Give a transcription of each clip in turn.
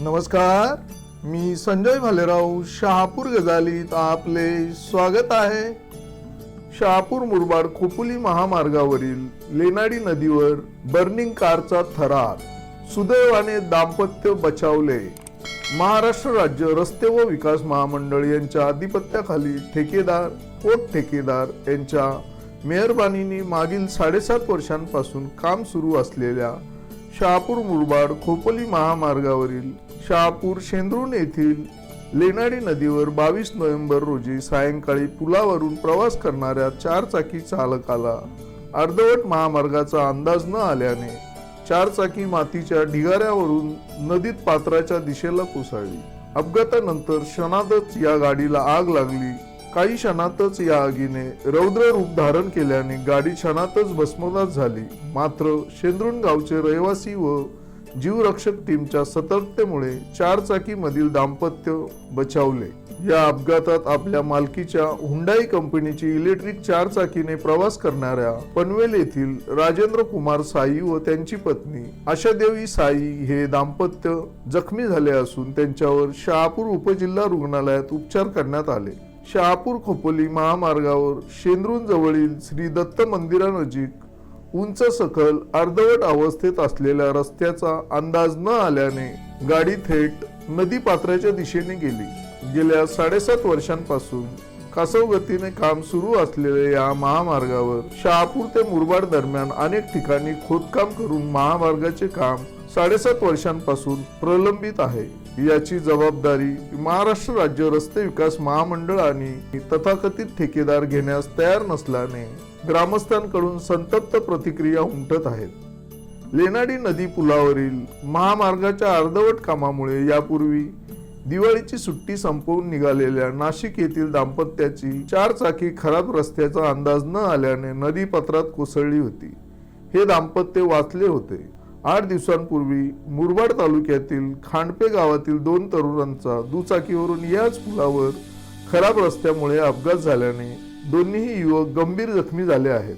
नमस्कार मी संजय भालेराव शहापूर गजालीत आपले स्वागत आहे. शहापूर मुरबाड खोपोली महामार्गावरील लेनाडी नदीवर बर्निंग कारचा थरार सुदैवाने दाम्पत्य बचावले. महाराष्ट्र राज्य रस्ते व विकास महामंडळ यांच्या आधिपत्याखाली ठेकेदार पोट ठेकेदार यांच्या मेहरबानीने मागील साडेसात वर्षांपासून काम सुरू असलेल्या शहापूर मुरबाड खोपोली महामार्गावरील शहापूर शेंद्रुण येथील लेनाडी नदीवर बावीस नोव्हेंबर रोजी सायंकाळी पुलावरून प्रवास करणाऱ्या चारचाकी चालकाला अर्धवट महामार्गाचा अंदाज न आल्याने चारचाकी मातीच्या ढिगाऱ्यावरून नदीत पात्राच्या दिशेला कोसळली. अपघातानंतर क्षणातच या गाडीला आग लागली. काही क्षणातच या आगीने रौद्र रूप धारण केल्याने गाडी क्षणातच भस्मदास झाली. मात्र शेंद्रुण गावचे रहिवासी व जीवरक्षक टीमच्या सतर्कतेमुळे चारचाकीमधील दाम्पत्य बचावले. या अपघातात आपल्या मालकीच्या हुंडाई कंपनीची इलेक्ट्रिक चारचाकीने प्रवास करणाऱ्या पनवेल येथील राजेंद्र कुमार साई व त्यांची पत्नी आशादेवी साई हे दाम्पत्य जखमी झाले असून त्यांच्यावर शहापूर उपजिल्हा रुग्णालयात उपचार करण्यात आले. शहापूर खोपोली महामार्गावर शेंद्रून जवळील श्री दत्त मंदिरानजीक उंच सखल अर्धवट अवस्थेत असलेल्या रस्त्याचा अंदाज न आल्याने गाडी थेट नदी पात्राच्या दिशेने गेली. गेल्या साडेसात वर्षांपासून कासव गतीने काम सुरू असलेल्या या महामार्गावर शहापूर ते मुरबाड दरम्यान अनेक ठिकाणी खोदकाम करून महामार्गाचे काम साडेसात वर्षांपासून प्रलंबित आहे. याची जबाबदारी महाराष्ट्र राज्य रस्ते विकास महामंडळ आणि तथाकथित ठेकेदार घेण्यास तयार नसल्याने ग्रामस्थांकडून संतप्त प्रतिक्रिया उमटत आहेत. लेनाडी नदी पुलावरील महामार्गाच्या अर्धवट कामामुळे यापूर्वी दिवाळीची सुट्टी संपवून निघालेल्या नाशिक येथील दाम्पत्याची चार चाकी खराब रस्त्याचा अंदाज न आल्याने नदीपात्रात कोसळली होती. हे दाम्पत्य वाचले होते. आठ दिवसांपूर्वी मुरबाड तालुक्यातील खांडपे गावातील दोन तरुणांचा दुचाकीवरून याच पुलावर खराब रस्त्यामुळे अपघात झाल्याने दोन्हीही युवक गंभीर जखमी झाले आहेत.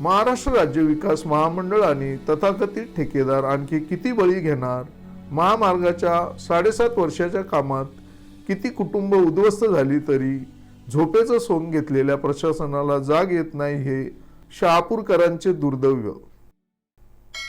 महाराष्ट्र राज्य विकास महामंडळ आणि तथाकथित ठेकेदार आणखी किती बळी घेणार? महामार्गाच्या साडेसात वर्षाच्या कामात किती कुटुंब उद्ध्वस्त झाली तरी झोपेचं सोंग घेतलेल्या प्रशासनाला जाग येत नाही हे शहापूरकरांचे दुर्दैव.